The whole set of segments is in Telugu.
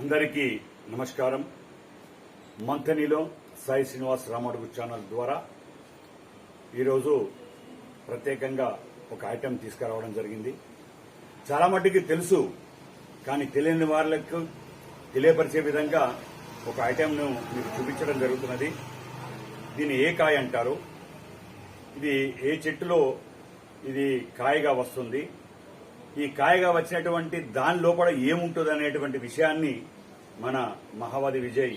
అందరికీ నమస్కారం. మంథనిలో సాయి శ్రీనివాస్ రామడుగు ఛానల్ ద్వారా ఈరోజు ప్రత్యేకంగా ఒక ఐటెం తీసుకురావడం జరిగింది. చాలా మట్టుకి తెలుసు కానీ తెలియని వాళ్ళకు తెలియపరిచే విధంగా ఒక ఐటెంను మీకు చూపించడం జరుగుతున్నది. దీన్ని ఏ కాయ అంటారు? ఇది ఏ చెట్టులో ఇది కాయగా వస్తుంది? ఈ కాయగా వచ్చినటువంటి దాని లోపల ఏముంటుంది అనేటువంటి విషయాన్ని మన మహావాది విజయ్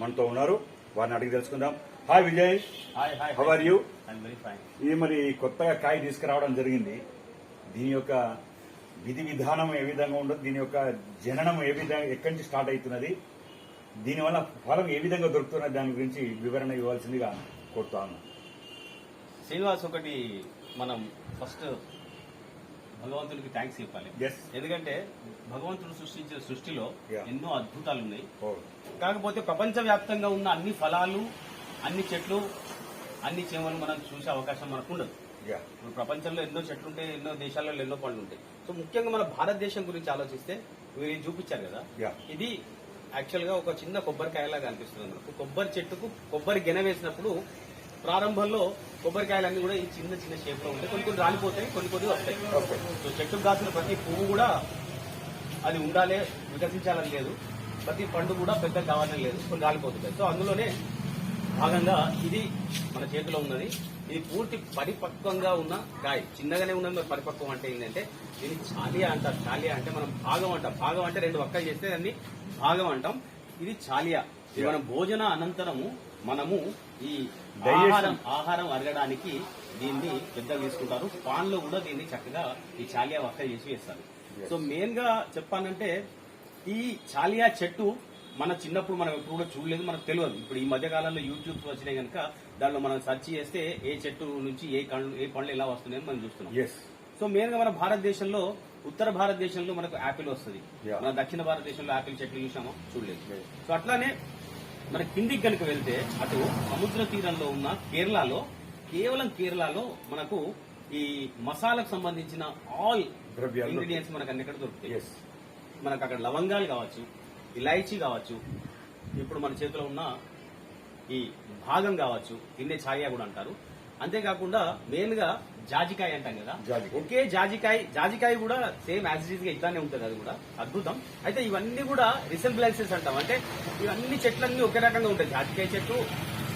మనతో ఉన్నారు. వారిని అడిగి తెలుసుకుందాం. హాయ్ విజయ్. వెరీ ఫైన్ ఇది మరి కొత్తగా కాయ తీసుకురావడం జరిగింది. దీని యొక్క విధి విధానం ఏ విధంగా ఉండదు దీని యొక్క జననం ఏ విధంగా ఎక్కడి నుంచి స్టార్ట్ అవుతున్నది దీనివల్ల ఫలం ఏ విధంగా దొరుకుతున్నది దాని గురించి వివరణ ఇవ్వాల్సిందిగా కోరుతాను శ్రీనివాస్ ఒకటి మనం ఫస్ట్ భగవంతుడికి థ్యాంక్స్ చెప్పాలి. ఎందుకంటే భగవంతుడు సృష్టించిన సృష్టిలో. ఎన్నో అద్భుతాలు ఉన్నాయి ఓ కాకపోతే ప్రపంచ వ్యాప్తంగా ఉన్న అన్ని ఫలాలు అన్ని చెట్లు అన్ని చేమలు మనం చూసే అవకాశం మనకు ఉండదు యా ఇప్పుడు ప్రపంచంలో ఎన్నో చెట్లు ఉంటాయి ఎన్నో దేశాల్లో ఎన్నో పండ్లు ఉంటాయి సో ముఖ్యంగా మన భారతదేశం గురించి ఆలోచిస్తే మీరు చూపించారు కదా. ఇది యాక్చువల్గా ఒక చిన్న కొబ్బరికాయలాగా అనిపిస్తుంది మనకు. కొబ్బరి చెట్టుకు కొబ్బరి గెన వేసినప్పుడు ప్రారంభంలో కొబ్బరికాయలన్నీ కూడా ఈ చిన్న చిన్న షేప్లో ఉంటాయి. కొన్ని కొన్ని రాలిపోతాయి కొన్ని కొన్ని వస్తాయి. సో చెట్టుకు కాసిన ప్రతి పువ్వు కూడా అది ఉండాలి వికసించాలని లేదు. ప్రతి పండు కూడా పెద్ద కావాలని లేదు కొన్ని రాలిపోతుంటాయి. సో అందులోనే భాగంగా ఇది మన చేతిలో ఉన్నది. ఇది పూర్తి పరిపక్వంగా ఉన్న కాయ. చిన్నగానే ఉన్నది మరి పరిపక్వం అంటే ఏంటంటే దీన్ని చాలియా అంటారు. చాలియా అంటే మనం భాగం అంటాం. భాగం అంటే రెండు ఒక్కలు చేస్తే దాన్ని భాగం అంటాం. ఇది చాలియా. ఇది మనం భోజన అనంతరము మనము ఈ. ఆహారం ఆహారం అరగడానికి దీన్ని పెద్దగా తీసుకుంటారు పాన్లో కూడా దీన్ని చక్కగా ఈ చాలియా వక్క చేసి వేస్తారు. సో మెయిన్గా చెప్పానంటే ఈ చాలియా చెట్టు మన చిన్నప్పుడు మనం ఎప్పుడు కూడా చూడలేదు మనకు తెలియదు ఇప్పుడు ఈ మధ్య కాలంలో యూట్యూబ్ వచ్చినాయి కనుక దానిలో మనం సెర్చ్ చేస్తే ఏ చెట్టు నుంచి ఏ కళ్ళు ఏ పండ్లు ఎలా వస్తున్నాయని మనం చూస్తున్నాం సో మెయిన్గా మన భారతదేశంలో ఉత్తర భారతదేశంలో మనకు యాపిల్ వస్తుంది. మన దక్షిణ భారతదేశంలో యాపిల్ చెట్లు చూసామో చూడలేదు. సో అట్లానే మన కిందికి కనుక వెళ్తే అటు సముద్ర తీరంలో ఉన్న కేరళలో కేవలం కేరళలో మనకు ఈ మసాలకు సంబంధించిన ఆల్ ఇంగ్రీడియంట్స్ మనకు అన్ని ఎక్కడ దొరుకుతాయి? మనకు అక్కడ లవంగాలు కావచ్చు ఇలాయచీ కావచ్చు ఇప్పుడు మన చేతిలో ఉన్న ఈ భాగం కావచ్చు తినే ఛాయా కూడా అంటారు. అంతేకాకుండా మెయిన్గా జాజికాయ అంటాం కదా. ఒకే జాజికాయ జాజికాయ కూడా సేమ్ యాజ్ ఇట్గా ఇట్లానే ఉంటుంది అది కూడా. అద్భుతం. అయితే ఇవన్నీ కూడా రిసెంబ్లెన్సెస్ అంటాం. అంటే ఇవన్నీ చెట్లన్నీ ఒకే రకంగా ఉంటాయి. జాజికాయ చెట్టు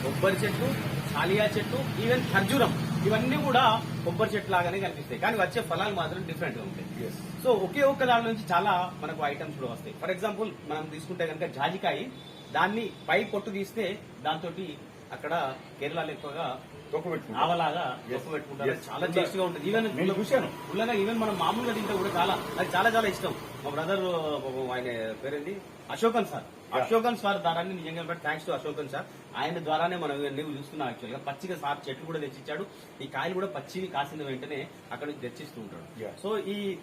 కొబ్బరి చెట్టు చాలియా చెట్టు ఈవెన్ ఖర్జూరం. ఇవన్నీ కూడా కొబ్బరి చెట్టు లాగానే కనిపిస్తాయి. కానీ వచ్చే ఫలాలు మాత్రం డిఫరెంట్గా ఉంటాయి. సో ఒకే ఒక్క దాని నుంచి చాలా మనకు ఐటమ్స్ కూడా వస్తాయి. ఫర్ ఎగ్జాంపుల్ మనం తీసుకుంటే కనుక జాజికాయ దాన్ని పై పొట్టు తీస్తే దాంతో అక్కడ కేరళలో ఎక్కువగా ఆవలాగా పెట్టుకుంటారు. చాలా టేస్ట్గా ఉంటుంది. ఈవెన్ నేను చూశాను. పుల్లగా ఈవెన్ మనం మామూలుగా తింటే కూడా చాలా నాకు చాలా చాలా ఇష్టం. మా బ్రదర్ ఆయన పేరేంది అశోకన్ సార్. అశోకన్ సార్ ద్వారానే నిజంగా థ్యాంక్స్ టు అశోకన్ సార్. ఆయన ద్వారానే మనం చూస్తున్నాం యాక్చువల్గా. పచ్చిగా సార్ చెట్లు కూడా తెచ్చిచ్చాడు. ఈ కాయలు కూడా పచ్చివి కాసిన వెంటనే అక్కడ నుంచి తెచ్చిస్తూ ఉంటాడు. సో ఈ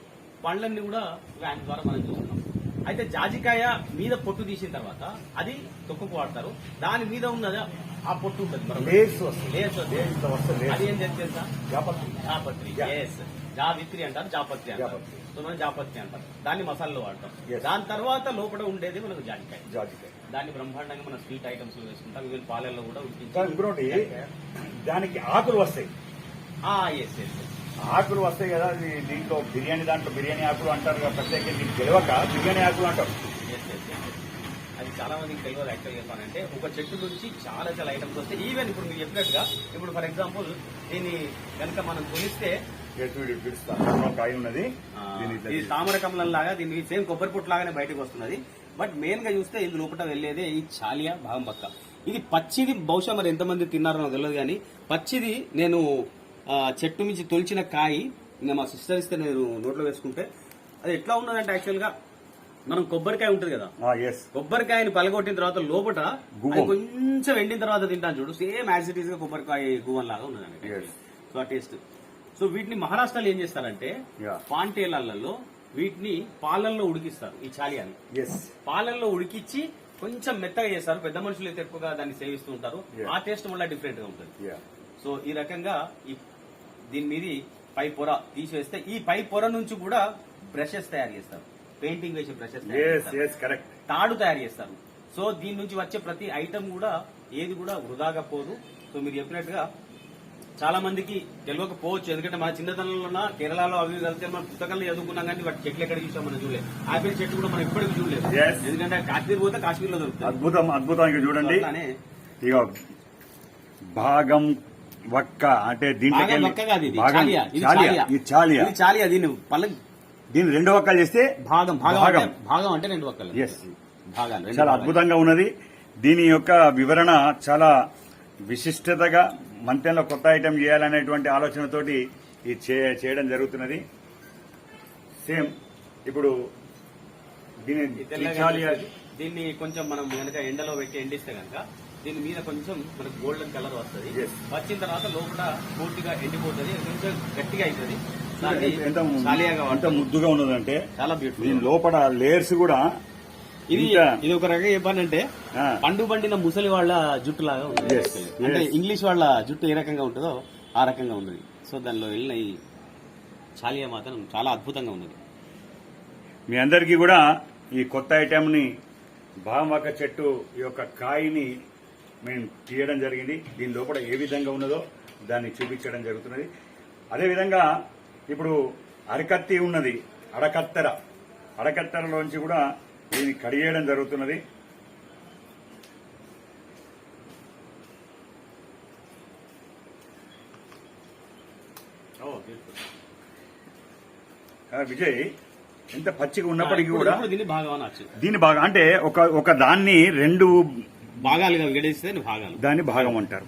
పండ్లన్నీ కూడా ఆయన ద్వారా మనం చూస్తున్నాం. అయితే జాజికాయ మీద పొట్టు తీసిన తర్వాత అది తొక్కుకు వాడతారు. దాని మీద ఉన్నది? ఆ పొట్టు ఉంటుంది. లేస్ వస్తుంది. లేస్ అది ఏం తెలుసా? జాపత్రి. జాపత్రి. ఎస్ జావిత్రి అంటారు జాపత్రి అంటారు. జాపత్రి. సో మనం జాపత్రి అంటారు దాన్ని మసాలలో వాడతాం. దాని తర్వాత లోపల ఉండేది మనకు జాజికాయ. జాజికాయ. దాన్ని బ్రహ్మాండంగా మన స్వీట్ ఐటమ్స్లో వేసుకుంటాం. ఈవెన్ పాలల్లో కూడా ఇంకోటి దానికి ఆకులు వస్తాయి. ఎస్ ఎస్ ఆకులు వస్తాయి కదా అది దీంట్లో బిర్యానీ దాంట్లో బిర్యానీ ఆకులు అంటారు కదా ప్రత్యేకంగా దీనికి తెలియక బిర్యానీ ఆకులు అంటారు. అది చాలా మందికి తెలియదు యాక్చువల్ చెప్పాలంటే. ఒక చెట్టు నుంచి చాలా చాలా ఐటమ్స్ వస్తాయి. ఈవెన్ ఇప్పుడు మీరు చెప్పినట్టుగా ఇప్పుడు ఫర్ ఎగ్జాంపుల్ దీన్ని కనుక మనం కొలిస్తే ఉన్నది. దీన్ని ఇది తామర కమలం లాగా దీని సేమ్ కొబ్బరి పుట్టు లాగానే బయటకు వస్తున్నది. బట్ మెయిన్గా చూస్తే ఇది లోపల వెళ్ళేదే ఈ చాలియా భాగం పక్క. ఇది పచ్చిది బహుశా మరి ఎంతమంది తిన్నారో నాకు తెలియదు కానీ పచ్చిది నేను చెట్టు నుంచి తొలిచిన కాయి ఇంకా మా సిస్టర్ ఇస్తే నేను నోట్లో వేసుకుంటే అది ఎట్లా ఉన్నదంటే యాక్చువల్గా మనం కొబ్బరికాయ ఉంటుంది కదా. కొబ్బరికాయని పలగొట్టిన తర్వాత. అది కొంచెం ఎండిన తర్వాత తింటాను చూడు. సేమ్ ఈస్గా కొబ్బరికాయ గువ్వం లాగా ఉన్నదండి Yes. సో ఆ టేస్ట్ సో వీటిని మహారాష్ట్రలో ఏం చేస్తారంటే. పాంటేళ్ళలో వీటిని పాలల్లో ఉడికిస్తారు ఈ చాలియాని. పాలల్లో ఉడికిచ్చి కొంచెం మెత్తగా చేస్తారు. పెద్ద మనుషులు అయితే ఎక్కువగా దాన్ని సేవిస్తూ ఉంటారు. ఆ టేస్ట్ మళ్ళీ డిఫరెంట్గా ఉంటుంది. సో ఈ రకంగా ఈ దీని మీద పై పొర తీసివేస్తే ఈ పై పొర నుంచి కూడా బ్రషెస్ తయారు చేస్తారు. పెయింటింగ్ వేసే కరెక్ట్ తాడు తయారు చేస్తారు. సో దీని నుంచి వచ్చే ప్రతి ఐటమ్ కూడా ఏది కూడా వృధాగా పోదు. సో మీరు చెప్పినట్టుగా చాలా మందికి తెలియకపోవచ్చు ఎందుకంటే మన చిన్నతనంలో కేరళలో అవి కలిస్తే మనం పుస్తకాలు చదువుకున్నాం కానీ వాటి చెట్లు ఎక్కడ చూసాం మనం చూడలేదు. ఆపిల్ చెట్టు కూడా మనం ఇప్పటికీ చూడలేదు. ఎందుకంటే కాశ్మీర్ పోతే కాశ్మీర్లో దొరుకుతుంది. అద్భుతం అద్భుతం ఇక చూడండి. ఇక భాగం వక్క అంటే దీంట్లో చాలియా దీన్ని పల్ల దీన్ని రెండు వక్కలు చేస్తే భాగం భాగం భాగం. అంటే రెండు ఒక్కలు ఎస్ భాగాలు చాలా. అద్భుతంగా ఉన్నది దీని యొక్క వివరణ చాలా విశిష్టతగా మంత్యంలో కొత్త ఐటెం చేయాలనేటువంటి ఆలోచనతోటి ఇది చే- చేయడం జరుగుతున్నది సేమ్ ఇప్పుడు దీని ఉంటుంది. దీన్ని కొంచెం మనం కనుక ఎండలో పెట్టి ఎండిస్తే కనుక దీని మీద కొంచెం మనకు గోల్డెన్ కలర్ వస్తుంది. వచ్చిన తర్వాత లోపల పూర్తిగా ఎండిపోతుంది కొంచెం గట్టిగా అవుతుంది ఎంత. ముద్దుగా ఉన్నదంటే చాలా దీని బ్యూటిఫుల్ లోపల లేయర్స్ కూడా ఇది ఇది ఒక రకంగా చెప్పానంటే పండు పండిన ముసలి వాళ్ళ జుట్టు లాగా ఉంది Yes, అంటే. ఇంగ్లీష్ వాళ్ళ జుట్టు ఏ రకంగా ఉంటుందో ఆ రకంగా ఉన్నది సో దానిలో వెళ్ళిన ఈ చాలియా మాత్రం చాలా అద్భుతంగా ఉన్నది మీ అందరికీ కూడా ఈ కొత్త ఐటెంని భామక చెట్టు యొక్క కాయని మేము తీయడం జరిగింది. దీని లోపల ఏ విధంగా ఉన్నదో దాన్ని చూపించడం జరుగుతున్నది. అదేవిధంగా ఇప్పుడు అరకత్తి ఉన్నది అడకత్తెర. అడకత్తెరలోంచి కూడా దీన్ని కడిగేయడం జరుగుతున్నది. విజయ్ ఎంత పచ్చిగా ఉన్నప్పటికీ కూడా దీన్ని అనొచ్చు దీన్ని బాగా అంటే ఒక ఒక దాన్ని రెండు భాగాలుగా విడదీస్తే భాగాలు. దాన్ని భాగం అంటారు.